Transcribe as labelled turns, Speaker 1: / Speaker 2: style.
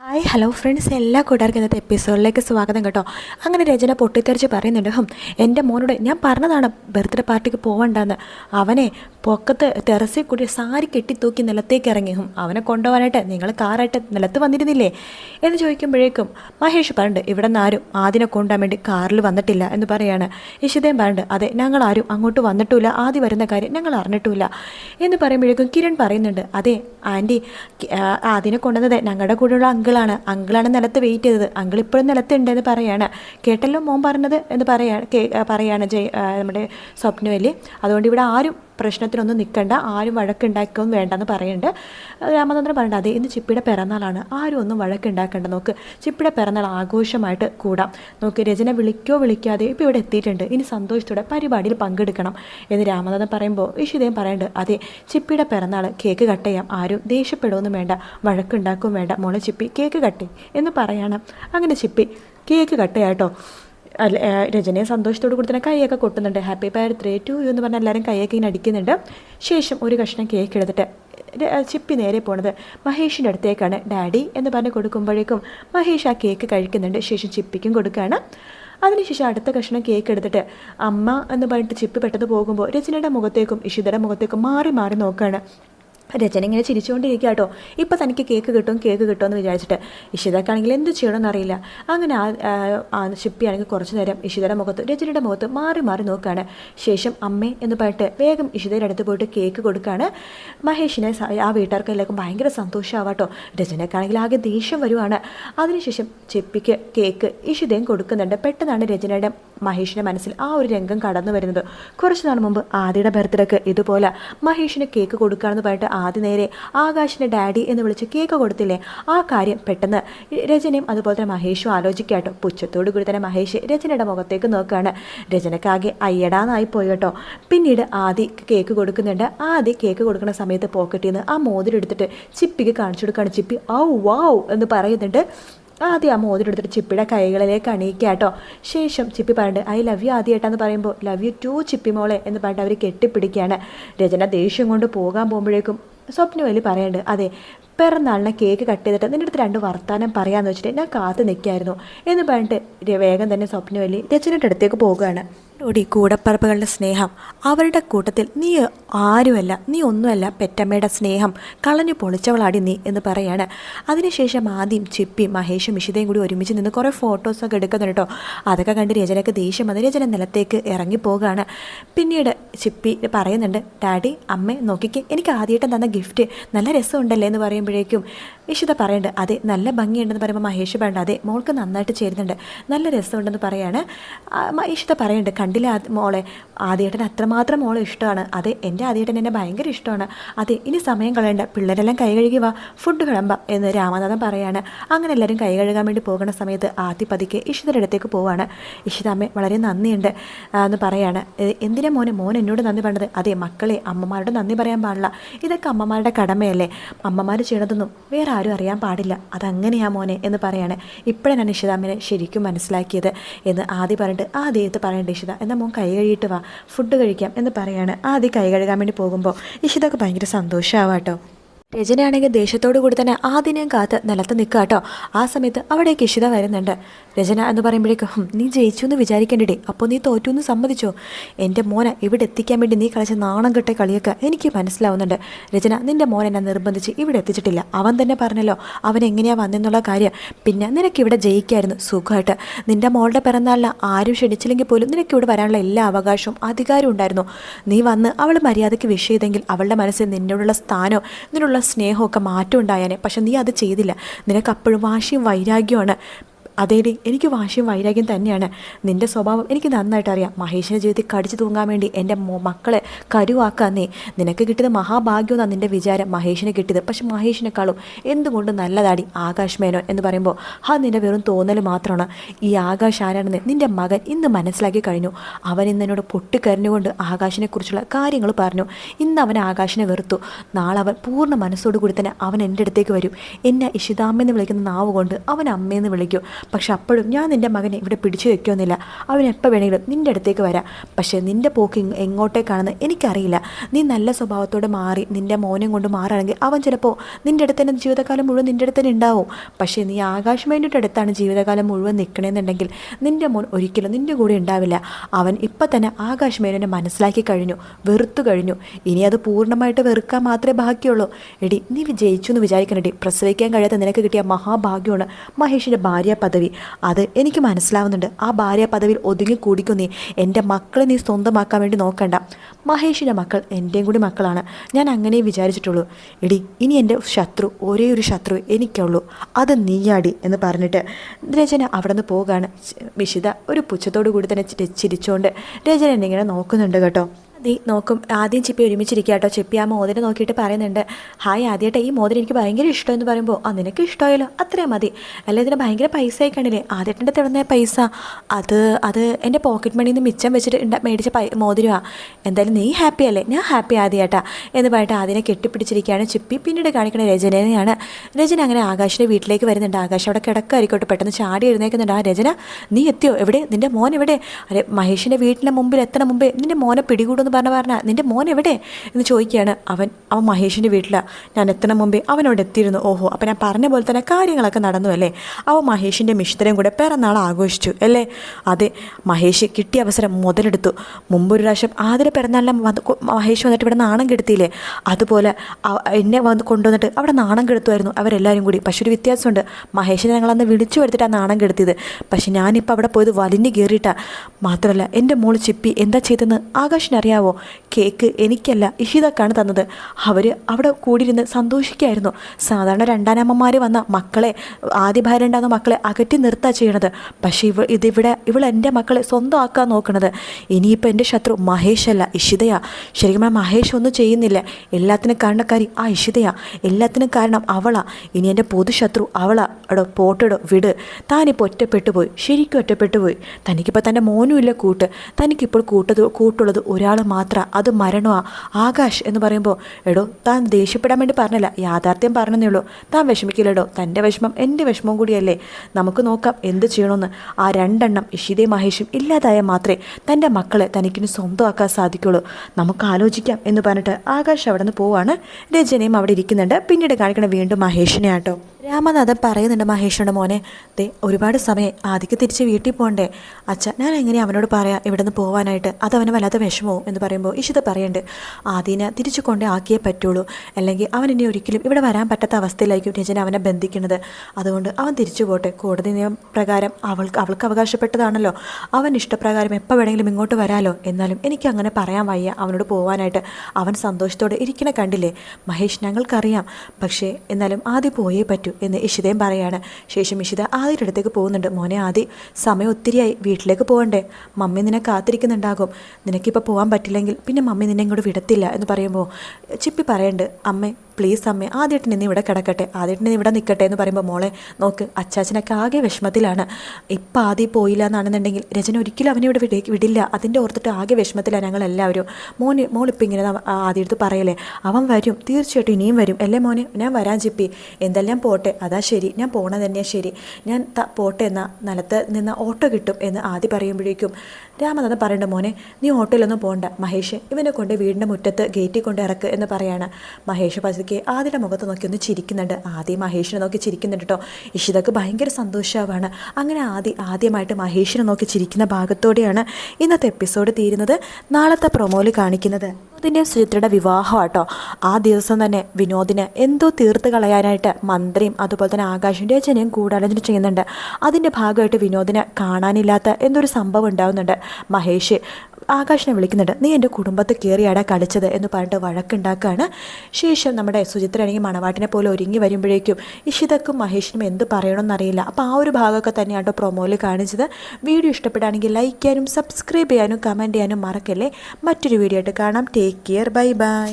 Speaker 1: Hi hello friends എല്ലാ കൂട്ടുകാർക്കും ഇന്നത്തെ എപ്പിസോഡിലേക്ക് സ്വാഗതം കേട്ടോ. അങ്ങനെ രചന പൊട്ടിത്തെറിച്ച് പറയുന്നുണ്ട്. ഹും എന്റെ മോനോട് ഞാൻ പറഞ്ഞതാണ് ബർത്ത്ഡേ പാർട്ടിക്ക് പോകണ്ടെന്ന് അവനെ പൊക്കത്ത് ടെറസിൽ കൂടി സാരി കെട്ടി തൂക്കി നിലത്തേക്ക് ഇറങ്ങി. ഹും അവനെ കൊണ്ടുപോകാനായിട്ട് നിങ്ങൾ കാറായിട്ട് നിലത്ത് വന്നിരുന്നില്ലേ? എന്ന് ചോദിക്കുമ്പോഴേക്കും മഹേഷ് പറഞ്ഞിട്ട് ഇവിടെ നിന്ന് ആരും ആദിനെ കൊണ്ടുപോകാൻ വേണ്ടി കാറിൽ വന്നിട്ടില്ല എന്ന് പറയാണ്. ഇഷിതയും പറഞ്ഞിട്ട് അതെ ഞങ്ങൾ ആരും അങ്ങോട്ട് വന്നിട്ടില്ല. ആദ്യം വരുന്ന കാര്യം ഞങ്ങൾ അറിഞ്ഞിട്ടില്ല എന്ന് പറയുമ്പോഴേക്കും കിരൺ പറയുന്നുണ്ട് അതെ ആന്റി ആദിനെ കൊണ്ടുവന്നത് ഞങ്ങളുടെ കൂടെയുള്ള അങ്കിളാണ് അങ്കിളാണ് നിലത്ത് വെയിറ്റ് ചെയ്തത്. അങ്കിൾ ഇപ്പോഴും നിലത്തുണ്ട് എന്ന് പറയാണ്. കേട്ടല്ലോ മോൻ പറഞ്ഞത് എന്ന് പറയാണ് പറയാണ് നമ്മുടെ സ്വപ്നവല്ലി അതുകൊണ്ട് ഇവിടെ ആരും പ്രശ്നത്തിനൊന്നും നിൽക്കണ്ട ആരും വഴക്കുണ്ടാക്കുകയൊന്നും വേണ്ടെന്ന് പറയുന്നുണ്ട്. രാമചന്ദ്രൻ പറയുന്നുണ്ട് അതെ ഇന്ന് ചിപ്പിയുടെ പിറന്നാളാണ്. ആരും ഒന്നും വഴക്കുണ്ടാക്കേണ്ട. നോക്ക് ചിപ്പിയുടെ പിറന്നാൾ ആഘോഷമായിട്ട് കൂടാം. നോക്ക് രചന വിളിക്കോ വിളിക്കാതെ ഇപ്പോൾ ഇവിടെ എത്തിയിട്ടുണ്ട്. ഇനി സന്തോഷത്തോടെ പരിപാടിയിൽ പങ്കെടുക്കണം. എന്ന് രാമനാഥൻ പറയുമ്പോൾ ഇഷിതയും പറയുന്നുണ്ട് അതെ ചിപ്പിയുടെ പിറന്നാൾ കേക്ക് കട്ട് ചെയ്യാം. ആരും ദേഷ്യപ്പെടുകയൊന്നും വേണ്ട വഴക്കുണ്ടാക്കുകയും വേണ്ട. മോളെ ചിപ്പി കേക്ക് കട്ടി എന്ന് പറയണം. അങ്ങനെ ചിപ്പി കേക്ക് കട്ട് ചെയ്യാം കേട്ടോ രചനയെ സന്തോഷത്തോട് കൂടി തന്നെ കൈയൊക്കെ കൊട്ടുന്നുണ്ട്. ഹാപ്പി ബർത്ത്ഡേ ടു യു എന്ന് പറഞ്ഞാൽ എല്ലാവരും കൈയൊക്കെ ഇങ്ങനെ അടിക്കുന്നുണ്ട്. ശേഷം ഒരു കഷ്ണം കേക്ക് എടുത്തിട്ട് ചിപ്പി നേരെ പോണത് മഹേഷിന്റെ അടുത്തേക്കാണ്. ഡാഡി എന്ന് പറഞ്ഞ് കൊടുക്കുമ്പോഴേക്കും മഹേഷ് ആ കേക്ക് കഴിക്കുന്നുണ്ട്. ശേഷം ചിപ്പിക്കും കൊടുക്കുകയാണ് അതിനുശേഷം അടുത്ത കഷ്ണം കേക്ക് എടുത്തിട്ട് അമ്മ എന്ന് പറഞ്ഞിട്ട് ചിപ്പി പെട്ടെന്ന് പോകുമ്പോൾ രചനയുടെ മുഖത്തേക്കും ഇഷിതയുടെ മുഖത്തേക്കും മാറി മാറി നോക്കുകയാണ് രചന ഇങ്ങനെ ചിരിച്ചുകൊണ്ടിരിക്കുക കേട്ടോ. ഇപ്പം തനിക്ക് കേക്ക് കിട്ടും കേക്ക് കിട്ടുമെന്ന് വിചാരിച്ചിട്ട് ഇഷിതക്കാണെങ്കിൽ എന്ത് ചെയ്യണമെന്ന് അറിയില്ല. അങ്ങനെ ആ ഷിപ്പിയാണെങ്കിൽ കുറച്ച് നേരം ഇഷിതയുടെ മുഖത്ത് രചനയുടെ മുഖത്ത് മാറി മാറി നോക്കുകയാണ്. ശേഷം അമ്മേ എന്ന് പറഞ്ഞിട്ട് വേഗം ഇഷിതയുടെ അടുത്ത് പോയിട്ട് കേക്ക് കൊടുക്കുകയാണ്. മഹേഷിനെ ആ വീട്ടുകാർക്ക് എല്ലാവർക്കും ഭയങ്കര സന്തോഷമാവാട്ടോ രചനക്കാണെങ്കിൽ ആകെ ദേഷ്യം വരുവാണ്. അതിനുശേഷം ചെപ്പിക്ക് കേക്ക് ഇഷിതയും കൊടുക്കുന്നുണ്ട്. പെട്ടെന്നാണ് രചനയുടെ മഹേഷിന്റെ മനസ്സിൽ ആ ഒരു രംഗം കടന്നു വരുന്നത്. കുറച്ച് നാൾ മുമ്പ് ആദിയുടെ ബർത്ത്ഡേക്ക് ഇതുപോലെ മഹേഷിന് കേക്ക് കൊടുക്കുകയാണെന്ന് പറഞ്ഞിട്ട് ആദ്യ നേരെ ആകാശിന്റെ ഡാഡി എന്ന് വിളിച്ച് കേക്ക് കൊടുത്തില്ലേ? ആ കാര്യം പെട്ടെന്ന് രചനയും അതുപോലെ തന്നെ മഹേഷും ആലോചിക്കാട്ടോ. പുച്ഛത്തോടു കൂടി തന്നെ മഹേഷ് രചനയുടെ മുഖത്തേക്ക് നോക്കുകയാണ്. രചനക്കാകെ അയ്യടാന്നായി പോയി കേട്ടോ. പിന്നീട് ആദി കേക്ക് കൊടുക്കുന്നുണ്ട്. ആദി കേക്ക് കൊടുക്കുന്ന സമയത്ത് പോക്കറ്റിൽ നിന്ന് ആ മോതിരെടുത്തിട്ട് ചിപ്പിക്ക് കാണിച്ചു കൊടുക്കുകയാണ്. ചിപ്പി ഔ വാവ് എന്ന് പറയുന്നുണ്ട്. ആദ്യം ആ മോതിരം എടുത്തിട്ട് ചിപ്പിയുടെ കൈകളിലേക്ക് അണിയിക്കുക കേട്ടോ. ശേഷം ചിപ്പി പറഞ്ഞിട്ട് ഐ ലവ് യു ആദ്യമായിട്ടാന്ന് പറയുമ്പോൾ ലവ് യു ടു ചിപ്പി മോളെ എന്ന് പറഞ്ഞിട്ട് അവർ കെട്ടിപ്പിടിക്കുകയാണ്. രചന ദേഷ്യം കൊണ്ട് പോകാൻ പോകുമ്പോഴേക്കും സ്വപ്നവലി പറയുന്നുണ്ട് അതെ പിറന്നാളിനെ കേക്ക് കട്ട് ചെയ്തിട്ട് നിന്റെ അടുത്ത് രണ്ട് വർത്താനം പറയാമെന്ന് വെച്ചിട്ട് ഞാൻ കാത്തു നിൽക്കായിരുന്നു എന്ന് പറഞ്ഞിട്ട് വേഗം തന്നെ സ്വപ്നവലി രചനയുടെ അടുത്തേക്ക് പോകുകയാണ്. ഓടി കൂടപ്പറപ്പുകളുടെ സ്നേഹം. അവരുടെ കൂട്ടത്തിൽ നീ ആരുമല്ല നീ ഒന്നുമല്ല പെറ്റമ്മയുടെ സ്നേഹം. കളഞ്ഞു പൊളിച്ചവളാടി നീ എന്ന് പറയാണ്. അതിനുശേഷം ആദ്യം ചിപ്പി മഹേഷും ഇഷിതയും കൂടി ഒരുമിച്ച് നിന്ന് കുറേ ഫോട്ടോസൊക്കെ എടുക്കുന്നുണ്ട് കേട്ടോ. അതൊക്കെ കണ്ട് രചനയ്ക്ക് ദേഷ്യം വന്ന് രചന നിലത്തേക്ക് ഇറങ്ങി പോകുകയാണ് പിന്നീട് ചിപ്പി പറയുന്നുണ്ട് ഡാഡി അമ്മ നോക്കിക്കേ എനിക്ക് ആദ്യമായിട്ട് തന്ന ഗിഫ്റ്റ് നല്ല രസമുണ്ടല്ലേ? എന്ന് പറയുമ്പോഴേക്കും ഇഷിത പറയുന്നുണ്ട് അതെ നല്ല ഭംഗിയുണ്ടെന്ന് പറയുമ്പോൾ മഹേഷ് പറയുന്നുണ്ട് അതെ മോൾക്ക് നന്നായിട്ട് ചേരുന്നുണ്ട് നല്ല രസമുണ്ടെന്ന് പറയാണ്. ഇഷിത പറയുന്നുണ്ട് കണ്ടില്ല മോളെ ആദ്യേട്ടൻ അത്രമാത്രം മോളെ ഇഷ്ടമാണ് അതെ എന്റെ ആദ്യേട്ടൻ എന്നെ ഭയങ്കര ഇഷ്ടമാണ് അതെ ഇനി സമയം കളയണ്ട പിള്ളേരെല്ലാം കൈ കഴുകി വാ ഫുഡ് കിളമ്പാം എന്ന് രാമനാഥൻ പറയാണ്. അങ്ങനെ എല്ലാവരും കൈ കഴുകാൻ വേണ്ടി പോകുന്ന സമയത്ത് ആദ്യ പതിക്കെ ഇഷിതയുടെ അടുത്തേക്ക് പോവാണ്. ഇഷിത അമ്മ വളരെ നന്ദിയുണ്ട് എന്ന് പറയാണ്. "എ- എന്തിനാ മോനെ മോൻ എന്നോട് നന്ദി പറഞ്ഞത്? അതെ മക്കളെ അമ്മമാരോട് നന്ദി പറയാൻ പാടില്ല ഇതൊക്കെ അമ്മമാരുടെ കടമയല്ലേ അമ്മമാർ ചെയ്യണതൊന്നും വേറെ ആരും അറിയാൻ പാടില്ല. അതങ്ങനെയാ മോനെ എന്ന് പറയാണ്. ഇപ്പോഴാണ് നിഷിതാമിനെ ശരിക്കും മനസ്സിലാക്കിയത് എന്ന് ആദ്യം പറഞ്ഞിട്ട് ആ ദൈവത്ത് പറയണ്ട ഇഷിത എന്നാൽ മോൻ കൈ കഴുകിയിട്ട് വാ. ഫുഡ് കഴിക്കാം എന്ന് പറയാണ്. ആദ്യം കൈ കഴുകാൻ വേണ്ടി പോകുമ്പോൾ ഇഷിതൊക്കെ ഭയങ്കര സന്തോഷമാവാട്ടോ രചനയാണെങ്കിൽ ദേഷ്യത്തോടു കൂടി തന്നെ ആദ്യം കാത്ത് നിലത്ത് നിൽക്കുക കേട്ടോ. ആ സമയത്ത് അവിടേക്ക് ഇഷിത വരുന്നുണ്ട്. രചന എന്ന് പറയുമ്പോഴേക്കും നീ ജയിച്ചു എന്ന് വിചാരിക്കേണ്ടേ അപ്പോൾ നീ തോറ്റു എന്ന് സമ്മതിച്ചോ? എന്റെ മോനെ ഇവിടെ എത്തിക്കാൻ വേണ്ടി നീ കളിച്ച നാണം കെട്ട കളിയൊക്കെ എനിക്ക് മനസ്സിലാവുന്നുണ്ട്. രചന നിന്റെ മോൻ എന്നെ നിർബന്ധിച്ച് ഇവിടെ എത്തിച്ചിട്ടില്ല. അവൻ തന്നെ പറഞ്ഞല്ലോ അവൻ എങ്ങനെയാണ് വന്നെന്നുള്ള കാര്യം. പിന്നെ നിനക്ക് ഇവിടെ ജയിക്കായിരുന്നു സുഖമായിട്ട് നിന്റെ മോളുടെ പിറന്നാളിന് ആരും ക്ഷണിച്ചില്ലെങ്കിൽ പോലും നിനക്ക് ഇവിടെ വരാനുള്ള എല്ലാ അവകാശവും അധികാരവും ഉണ്ടായിരുന്നു. നീ വന്ന് അവൾ മര്യാദയ്ക്ക് വിഷ് ചെയ്തെങ്കിൽ അവളുടെ മനസ്സിൽ നിന്നോടുള്ള സ്ഥാനം നിന്നുള്ള സ്നേഹമൊക്കെ മാറ്റം ഉണ്ടായാനെ. പക്ഷെ നീ അത് ചെയ്തില്ല. നിനക്ക് അപ്പോഴും വാശിയും വൈരാഗ്യമാണ് അതേടി എനിക്ക് വാശിയും വൈരാഗ്യം തന്നെയാണ്. നിന്റെ സ്വഭാവം എനിക്ക് നന്നായിട്ട് അറിയാം. മഹേഷിന്റെ ജീവിതത്തിൽ കടിച്ചു തൂങ്ങാൻ വേണ്ടി എന്റെ മക്കളെ കരുവാക്കാൻ നീ. നിനക്ക് കിട്ടിയത് മഹാഭാഗ്യമെന്നാണ് നിന്റെ വിചാരം മഹേഷിന് കിട്ടിയത്. പക്ഷെ മഹേഷിനെക്കാളും എന്തുകൊണ്ട് നല്ലതാടി? ആകാശ് മേനോൻ എന്ന് പറയുമ്പോൾ ആ നിന്റെ വെറും തോന്നൽ മാത്രമാണ്. ഈ ആകാശ് ആരാണെന്ന് നിന്റെ മകൻ ഇന്ന് മനസ്സിലാക്കി കഴിഞ്ഞു. അവൻ ഇന്ന് എന്നോട് പൊട്ടിക്കരഞ്ഞുകൊണ്ട് ആകാശിനെക്കുറിച്ചുള്ള കാര്യങ്ങൾ പറഞ്ഞു. ഇന്ന് അവൻ ആകാശിനെ വെറുത്തു. നാളെ അവൻ പൂർണ മനസ്സോടു കൂടി തന്നെ അവൻ എന്റെ അടുത്തേക്ക് വരും. എന്നെ എന്ന് വിളിക്കുന്ന നാവ് കൊണ്ട് അവൻ അമ്മയെന്ന് വിളിക്കും. പക്ഷെ അപ്പോഴും ഞാൻ നിന്റെ മകനെ ഇവിടെ പിടിച്ചു വെക്കുമെന്നില്ല അവൻ എപ്പോൾ വേണമെങ്കിലും നിന്റെ അടുത്തേക്ക് വരാം. പക്ഷേ നിന്റെ പോക്ക് എങ്ങോട്ടേക്കാണെന്ന് എനിക്കറിയില്ല. നീ നല്ല സ്വഭാവത്തോടെ മാറി നിന്റെ മോനും കൊണ്ട് മാറുകയാണെങ്കിൽ അവൻ ചിലപ്പോൾ നിന്റെ അടുത്ത് തന്നെ ജീവിതകാലം മുഴുവൻ നിന്റെ അടുത്ത് തന്നെ ഉണ്ടാവും. പക്ഷേ നീ ആകാശം വേണ്ടിയിട്ട് അടുത്താണ് ജീവിതകാലം മുഴുവൻ നിൽക്കണമെന്നുണ്ടെങ്കിൽ നിന്റെ മോൻ ഒരിക്കലും നിന്റെ കൂടെ ഉണ്ടാവില്ല. അവൻ ഇപ്പം തന്നെ ആകാശ് മേനോനെ മനസ്സിലാക്കി കഴിഞ്ഞു വെറുത്തു കഴിഞ്ഞു. ഇനി അത് പൂർണമായിട്ട് വെറുക്കാൻ മാത്രമേ ബാക്കിയുള്ളൂ. എടി നീ വിജയിച്ചു എന്ന് വിചാരിക്കണടി. പ്രസവിക്കാൻ കഴിയാത്ത നിനക്ക് കിട്ടിയ മഹാഭാഗ്യമാണ് മഹേഷിന്റെ ഭാര്യ പദവി. അത് എനിക്ക് മനസ്സിലാവുന്നുണ്ട്. ആ ഭാര്യ പദവിയിൽ ഒതുങ്ങി കൂടിക്കുന്നേ. എന്റെ മക്കളെ നീ സ്വന്തമാക്കാൻ വേണ്ടി നോക്കണ്ട. മഹേഷിന്റെ മക്കൾ എന്റെയും കൂടി മക്കളാണ്. ഞാൻ അങ്ങനെ വിചാരിച്ചിട്ടുള്ളൂ. എടി ഇനി എന്റെ ശത്രു ഒരേ ഒരു ശത്രു എനിക്കുള്ളൂ. അത് നീയാടി എന്ന് പറഞ്ഞിട്ട് രചന അവിടെ നിന്ന് പോകുകയാണ് വിശിത ഒരു പുച്ഛത്തോടു കൂടി തന്നെ ചിരിച്ചുകൊണ്ട് രചന എന്നെ ഇങ്ങനെ നോക്കുന്നുണ്ട് കേട്ടോ. നീ നോക്കും ആദ്യം ചിപ്പി ഒരുമിച്ചിരിക്കുക കേട്ടോ ചിപ്പി ആ മോതിരം നോക്കിയിട്ട് പറയുന്നുണ്ട് ഹായ് ആദ്യമായിട്ട് ഈ മോതിരം എനിക്ക് ഭയങ്കര ഇഷ്ടം എന്ന് പറയുമ്പോൾ ആ നിനക്ക് ഇഷ്ടമായല്ലോ അത്രയും മതി. അല്ലെ ഇതിന് ഭയങ്കര പൈസ ആയിക്കണില്ലേ? ആദ്യത്തിന്റെ തിളന്ന പൈസ? അത് അത് എന്റെ പോക്കറ്റ് മണിയിൽ നിന്ന് മിച്ചം വെച്ചിട്ട് മേടിച്ച പൈ മോതിരമാണ് എന്തായാലും നീ ഹാപ്പി അല്ലേ? ഞാൻ ഹാപ്പി ആദ്യമായിട്ടാ എന്ന് പറഞ്ഞിട്ട് ആദ്യനെ കെട്ടിപ്പിടിച്ചിരിക്കുകയാണ് ചിപ്പി. പിന്നീട് കാണിക്കുന്ന രചനയാണ് രചന അങ്ങനെ ആകാശിന്റെ വീട്ടിലേക്ക് വരുന്നുണ്ട്. ആകാശ് അവിടെ കിടക്കായിരിക്കോട്ടെ പെട്ടെന്ന് ചാടി എഴുന്നേക്കുന്നുണ്ട്. ആ രചന നീ എത്തിയോ? എവിടെ? നിന്റെ മോൻ എവിടെ? അല്ലെ മഹേഷിന്റെ വീട്ടിന്റെ മുമ്പിൽ എത്തണ മുമ്പേ നിന്റെ മോനെ പിടികൂടുമെന്ന് പറഞ്ഞ പറഞ്ഞ നിന്റെ മോൻ എവിടെ? എന്ന് ചോദിക്കുകയാണ്. അവൻ അവൻ മഹേഷിന്റെ വീട്ടിലാണ് ഞാൻ എത്തണ മുമ്പേ അവനോട് എത്തിയിരുന്നു. ഓഹോ അപ്പം ഞാൻ പറഞ്ഞ പോലെ തന്നെ കാര്യങ്ങളൊക്കെ നടന്നു അല്ലേ? അവൻ മഹേഷിന്റെ മിശ്രയും കൂടെ പിറന്നാൾ ആഘോഷിച്ചു അല്ലേ? അതെ മഹേഷ് കിട്ടിയ അവസരം മുതലെടുത്തു. മുമ്പൊരു പ്രാവശ്യം ആതിര പിറന്നാളിനെ മഹേഷ് വന്നിട്ട് ഇവിടെ നാണം കെടുത്തിയില്ലേ? അതുപോലെ എന്നെ വന്ന് കൊണ്ടുവന്നിട്ട് അവിടെ നാണം കെടുത്തുമായിരുന്നു അവരെല്ലാവരും കൂടി. പക്ഷെ ഒരു വ്യത്യാസമുണ്ട്. മഹേഷിനെ ഞങ്ങളന്ന് വിളിച്ചു വരുത്തിട്ടാണ് നാണം കെടുത്തിയത്. പക്ഷെ ഞാനിപ്പോൾ അവിടെ പോയത് വലിഞ്ഞു കയറിയിട്ടാണ് മാത്രമല്ല എന്റെ മോൾ ചിപ്പി എന്താ ചെയ്തെന്ന് ആകാശിന് അറിയാവോ കേക്ക് എനിക്കല്ല ഇഷിതക്കാണ് തന്നത്. അവർ അവിടെ കൂടിയിരുന്ന് സന്തോഷിക്കായിരുന്നു. സാധാരണ രണ്ടാനമ്മമാർ വന്ന മക്കളെ ആദ്യ ഭാര്യ ഉണ്ടാകുന്ന മക്കളെ അകറ്റി നിർത്താ ചെയ്യണത്. പക്ഷേ ഇവ ഇതിവിടെ ഇവൾ എന്റെ മക്കളെ സ്വന്തമാക്കാൻ നോക്കണത്. ഇനിയിപ്പോൾ എന്റെ ശത്രു മഹേഷ് അല്ല ഇഷിതയാ. ശരിക്കും മഹേഷ് ഒന്നും ചെയ്യുന്നില്ല. എല്ലാത്തിനും കാരണക്കാരി ആ ഇഷിതയാ. എല്ലാത്തിനും കാരണം അവളാ. ഇനി എന്റെ പൊതുശത്രു അവളാ. എടോ പോട്ടെടോ വിട്. താനിപ്പോൾ ഒറ്റപ്പെട്ടു പോയി. ശരിക്കും ഒറ്റപ്പെട്ടു പോയി. തനിക്കിപ്പോൾ തന്റെ മോനുമില്ല കൂട്ട്. തനിക്കിപ്പോൾ കൂട്ടത് കൂട്ടുള്ളത് ഒരാൾ മാത്രം അത് മരണമാ ആകാശ് എന്ന് പറയുമ്പോൾ എടോ താൻ ദേഷ്യപ്പെടാൻ വേണ്ടി പറഞ്ഞില്ല യാഥാർത്ഥ്യം പറഞ്ഞതേ ഉള്ളൂ. താൻ വിഷമിക്കില്ലടോ തന്റെ വിഷമം എന്റെ വിഷമം കൂടിയല്ലേ? നമുക്ക് നോക്കാം എന്ത് ചെയ്യണമെന്ന് ആ രണ്ടെണ്ണം ഇഷിതയും മഹേഷും ഇല്ലാതായാൽ മാത്രമേ തന്റെ മക്കളെ തനിക്കിന് സ്വന്തമാക്കാൻ സാധിക്കുള്ളൂ. നമുക്ക് ആലോചിക്കാം എന്ന് പറഞ്ഞിട്ട് ആകാശ് അവിടെ നിന്ന് പോവാണ്. രചനയും അവിടെ ഇരിക്കുന്നുണ്ട്. പിന്നീട് കാണിക്കണം വീണ്ടും മഹേഷിനെ ആട്ടോ രാമനാഥൻ പറയുന്നുണ്ട് മഹേഷിനോട് മോനെ ദേ ഒരുപാട് സമയം ആദ്യക്ക് തിരിച്ച് വീട്ടിൽ പോകണ്ടേ അച്ഛ ഞാൻ എങ്ങനെ അവനോട് പറയാം ഇവിടെ നിന്ന് പോകാനായിട്ട് അത് അവന് വല്ലാത്ത വിഷമോ എന്ന് പറയുമ്പോൾ ഇഷിത പറയണ്ട് ആദ്യനെ തിരിച്ചു കൊണ്ടേ ആക്കിയേ പറ്റുള്ളൂ. അല്ലെങ്കിൽ അവൻ ഇനി ഒരിക്കലും ഇവിടെ വരാൻ പറ്റാത്ത അവസ്ഥയിലായിരിക്കും രചന അവനെ ബന്ധിക്കുന്നത്. അതുകൊണ്ട് അവൻ തിരിച്ചു പോട്ടെ. കോടതി നിയമ പ്രകാരം അവൾക്ക് അവൾക്ക് അവകാശപ്പെട്ടതാണല്ലോ. അവൻ ഇഷ്ടപ്രകാരം എപ്പോൾ വേണമെങ്കിലും ഇങ്ങോട്ട് വരാലോ. എന്നാലും എനിക്ക് അങ്ങനെ പറയാൻ വയ്യ അവനോട് പോകാനായിട്ട് അവൻ സന്തോഷത്തോടെ ഇരിക്കണ കണ്ടില്ലേ? മഹേഷ് ഞങ്ങൾക്കറിയാം. പക്ഷേ എന്നാലും ആദ്യം പോയേ പറ്റൂ എന്ന് ഇഷിതയും പറയാണ്. ശേഷം ഇഷിത ആദ്യയുടെ അടുത്തേക്ക് പോകുന്നുണ്ട്. മോനെ ആദ്യ സമയം ഒത്തിരിയായി. വീട്ടിലേക്ക് പോകണ്ടേ? മമ്മി നിന്നെ കാത്തിരിക്കുന്നുണ്ടാകും. നിനക്കിപ്പോൾ പോകാൻ പറ്റില്ലെങ്കിൽ പിന്നെ മമ്മി നിന്നെ ഇങ്ങോട്ട് വിടത്തില്ല എന്ന് പറയുമ്പോൾ ചിപ്പി പറയണ്ട്. അമ്മേ പ്ലീസ് അമ്മേ ആദ്യമായിട്ട് നിന്ന് ഇവിടെ കിടക്കട്ടെ. ആദ്യമായിട്ട് നിന്ന് ഇവിടെ നിൽക്കട്ടെ എന്ന് പറയുമ്പോൾ മോളെ നോക്ക് അച്ചാച്ചനൊക്കെ ആകെ വിഷമത്തിലാണ്. ഇപ്പം ആദ്യം പോയില്ല എന്നാണെന്നുണ്ടെങ്കിൽ രചന ഒരിക്കലും അവനെ ഇവിടെ വിടേ വിടില്ല. അതിന്റെ ഓർത്തിട്ട് ആകെ വിഷമത്തിലാണ് ഞങ്ങളെല്ലാവരും. മോന് മോളിപ്പോൾ ഇങ്ങനെ ന- ആദ്യം എടുത്ത് പറയലേ അവൻ വരും തീർച്ചയായിട്ടും ഇനിയും വരും. അല്ലേ മോനെ? ഞാൻ വരാൻ ചിപ്പി എന്തെല്ലാം പോട്ടെ? അതാ ശരി. ഞാൻ പോണത് തന്നെയാണ് ശരി. ഞാൻ പോട്ടെ എന്ന നിലത്ത് നിന്ന് ഓട്ടോ കിട്ടും എന്ന് ആദ്യം പറയുമ്പോഴേക്കും രാമനാഥൻ പറയണ്ട മോനെ നീ ഓട്ടോയിലൊന്നും പോകണ്ട മഹേഷ് ഇവനെ കൊണ്ട് വീടിന്റെ മുറ്റത്ത് ഗേറ്റിൽ കൊണ്ട് ഇറക്ക് എന്ന് പറയാണ്. മഹേഷ് പതുക്കെ ആദ്യയുടെ മുഖത്ത് നോക്കി ഒന്ന് ചിരിക്കുന്നുണ്ട്. ആദ്യം മഹേഷിനെ നോക്കി ചിരിക്കുന്നുണ്ട് കേട്ടോ ഇഷിതക്ക് ഭയങ്കര സന്തോഷമാവാണ് അങ്ങനെ ആദ്യം ആദ്യമായിട്ട് മഹേഷിനെ നോക്കി ചിരിക്കുന്ന ഭാഗത്തോടെയാണ് ഇന്നത്തെ എപ്പിസോഡ് തീരുന്നത്. നാളത്തെ പ്രൊമോയിൽ കാണിക്കുന്നത്. വിനോദിന്റെയും സുചിത്രയുടെ വിവാഹമാട്ടോ ആ ദിവസം തന്നെ വിനോദിന് എന്തോ തീർത്ത് കളയാനായിട്ട് മന്ത്രിയും അതുപോലെ തന്നെ ആകാശിന്റെ അച്ഛനെയും ഗൂഢാലോചന ചെയ്യുന്നുണ്ട്. അതിന്റെ ഭാഗമായിട്ട് വിനോദിനെ കാണാനില്ലാത്ത എന്തൊരു സംഭവം ഉണ്ടാവുന്നുണ്ട്. മഹേഷ് ആകാശിനെ വിളിക്കുന്നുണ്ട് നീ എന്റെ കുടുംബത്തെ കയറിയാടാ കളിച്ചത്? എന്ന് പറഞ്ഞിട്ട് വഴക്കുണ്ടാക്കുകയാണ് ശേഷം നമ്മുടെ സുചിത്ര സുചിത്രയാണെങ്കിൽ മണവാട്ടിനെ പോലെ ഒരുങ്ങി വരുമ്പോഴേക്കും ഇഷിതക്കും മഹേഷിനും എന്ത് പറയണമെന്നറിയില്ല അപ്പോൾ ആ ഒരു ഭാഗമൊക്കെ തന്നെയാണ് പ്രൊമോയിൽ കാണിച്ചത്. വീഡിയോ ഇഷ്ടപ്പെടുകയാണെങ്കിൽ ലൈക്ക് ചെയ്യാനും സബ്സ്ക്രൈബ് ചെയ്യാനും കമന്റ് ചെയ്യാനും മറക്കല്ലേ? മറ്റൊരു വീഡിയോ ആയിട്ട് കാണാം. Take care bye bye